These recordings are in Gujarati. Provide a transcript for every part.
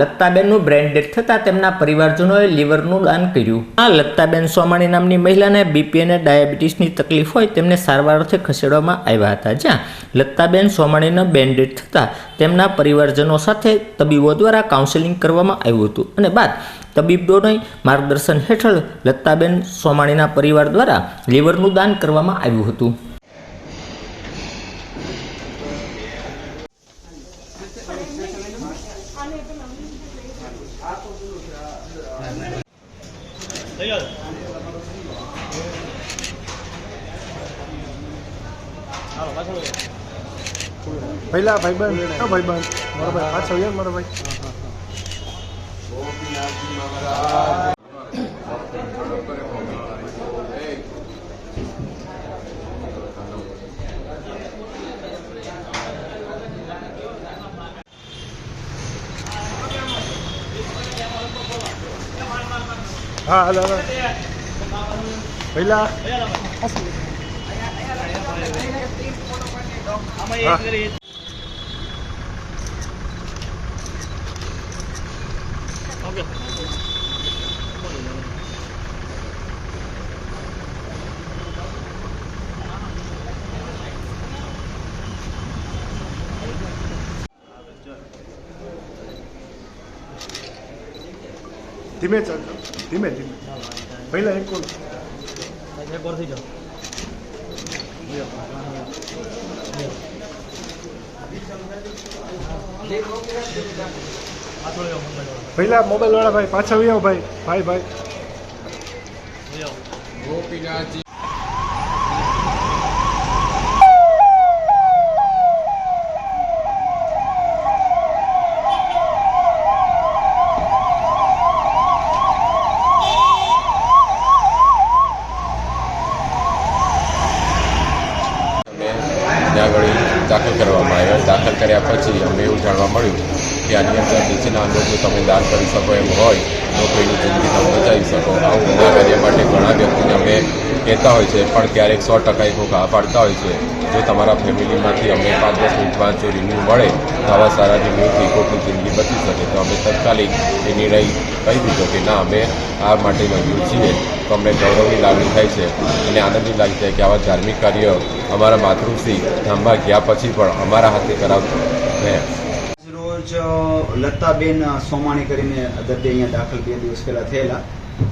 લત્તાબેનનું બ્રેન્ડેડ થતાં તેમના પરિવારજનોએ લીવરનું દાન કર્યું. આ લતાબેન સોમાણી નામની મહિલાને બીપી અને ડાયાબિટીસની તકલીફ હોય તેમને સારવાર અર્થે ખસેડવામાં આવ્યા હતા. જ્યાં લતાબેન સોમાણીનો બ્રેન્ડેડ થતાં તેમના પરિવારજનો સાથે તબીબો દ્વારા કાઉન્સેલિંગ કરવામાં આવ્યું હતું અને બાદ તબીબોને માર્ગદર્શન હેઠળ લતાબેન સોમાણીના પરિવાર દ્વારા લીવરનું દાન કરવામાં આવ્યું હતું. Thấy rồi. पहिला भाइ बहिनी भाइ बहिनी मेरो भाइ पाँच छ मेरो भाइ Thank you. પહેલા ભાઈબંધ હા ભાઈબંધ મારો ભાઈ પાછો આવ્યો મારો ભાઈ હા હાલો હાલો પહેલા હા ધીમે ચાલજો ધીમે ધીમે. પહેલાં એક કોલ પહેલા મોબાઈલ વાળા ભાઈ, પાછા આવી ભાઈ. ભાઈ ભાઈ. અમે ત્યાં આગળ દાખલ દાખલ કર્યા પછી અમને એવું જાણવા મળ્યું કે આની અંદર નીચેના અંગો તમે દાન કરી શકો એમ હોય, તો કોઈની જિંદગી તમે બચાવી શકો. આ ઉમદા કાર્ય માટે ઘણા વ્યક્તિને અમે કહેતા હોય છે, પણ ક્યારેક સો ટકા એ ખોખા પાડતા હોય છે. જો તમારા ફેમિલીમાંથી અમને પાંચ દસ મિનિટમાં જો રિન્યુ મળે, તો આવા સારા રિન્યુથી કોઈકની જિંદગી બચી શકે. તો અમે તત્કાલિક એ નિર્ણય કહી દીધો કે ના, અમે આ માટે મંજૂર છીએ. તો અમને ગૌરવની લાગણી થાય છે અને આનંદની લાગણી થાય કે આવા ધાર્મિક કાર્ય અમારા માતૃશ્રી ધામમાં ગયા પછી પણ અમારા હાથે કરાવતા રોજ લતાબેન સોમાણી કરીને દર્દી અહીંયા દાખલ બે દિવસ પહેલાં થયેલા.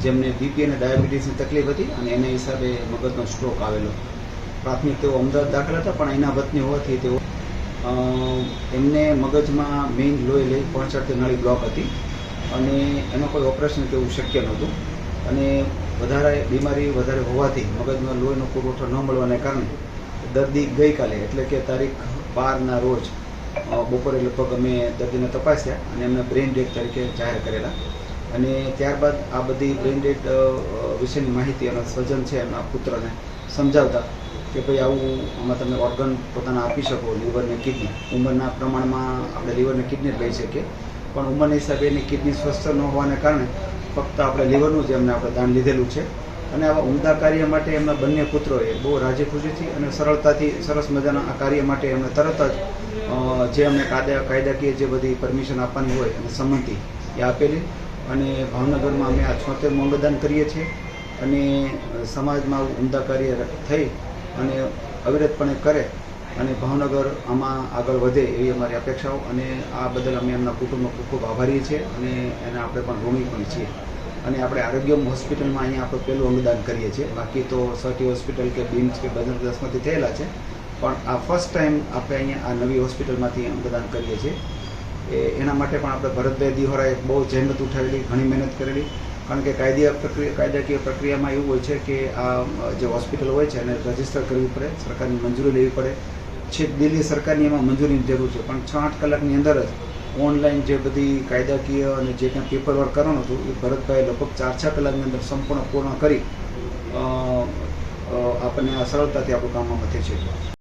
જેમને બીપી અને ડાયાબિટીસની તકલીફ હતી અને એના હિસાબે મગજનો સ્ટ્રોક આવેલો. પ્રાથમિક તેઓ અમદાવાદ દાખલ હતા, પણ એના વતની હોવાથી તેઓ એમને મગજમાં મેઇન લોહી લઈ પહોંચાડતી નળી બ્લોક હતી અને એનો કોઈ ઓપરેશન તેવું શક્ય નહોતું. અને વધારે બીમારી વધારે હોવાથી મગજમાં લોહીનો પુરવઠો ન મળવાને કારણે દર્દી ગઈકાલે, એટલે કે તારીખ બારના રોજ બપોરે લગભગ અમે દર્દીને તપાસ્યા અને એમને બ્રેઇન ડેડ તરીકે જાહેર કરેલા. અને ત્યારબાદ આ બધી બ્રેઇન ડેડ વિશેની માહિતી એના સ્વજન છે, એમના પુત્રને સમજાવતા કે ભાઈ આવું આમાં તમે ઓર્ગન પોતાના આપી શકો લીવરને કિડની ઉંમરના પ્રમાણમાં આપણે લીવરને કિડની લઈ શકીએ. પણ ઉંમરના હિસાબે એની કિડની સ્વસ્થ ન હોવાને કારણે ફક્ત આપણે લીવરનું જ એમને આપણે દાન લીધેલું છે. અને આવા ઉમદા કાર્ય માટે એમના બંને પુત્રોએ બહુ રાજી ખુશીથી અને સરળતાથી સરસ મજાના આ કાર્ય માટે એમને તરત જ જે અમને કાયદા કાયદાકીય જે બધી પરમિશન આપવાની હોય અને સંમતિ એ આપેલી. અને ભાવનગરમાં અમે આ છોતેરમું અંગદાન કરીએ છીએ અને સમાજમાં આવું ઉમદા કાર્ય થઈ અને અવિરતપણે કરે અને ભાવનગર આમાં આગળ વધે એવી અમારી અપેક્ષાઓ અને આ બદલ અમે એમના કુટુંબનો ખૂબ ખૂબ આભારી છીએ અને એને આપણે પણ ઋણી પણ છીએ. અને આપણે આરોગ્યમ હોસ્પિટલમાં અહીંયા આપણે પહેલું અંગદાન કરીએ છીએ. બાકી તો સટી હોસ્પિટલ કે બીમ્સ કે બદરદાસમાંથી થયેલા છે. પણ આ ફર્સ્ટ ટાઈમ આપણે અહીંયા આ નવી હોસ્પિટલમાંથી અંગદાન કરીએ છીએ. એ એના માટે પણ આપણે ભરતભાઈ દિહોરાએ બહુ જહેમત ઉઠાવેલી, ઘણી મહેનત કરેલી. કારણ કે કાયદીય પ્રક્રિયા, કાયદાકીય પ્રક્રિયામાં એવું હોય છે કે આ જે હોસ્પિટલ હોય છે એને રજિસ્ટર કરવી પડે, સરકારની મંજૂરી લેવી પડે. છેક દિલ્હી સરકારની એમાં મંજૂરીની જરૂર છે. પણ છ આઠ કલાકની અંદર જ ઓનલાઈન જે બધી કાયદાકીય અને જે કંઈ પેપર વર્ક કરવાનું હતું, એ ભરતભાઈ લગભગ ચાર છ કલાકની અંદર સંપૂર્ણ પૂર્ણ કરી આપણને આ સરળતાથી આપણું કામમાં આમાં છે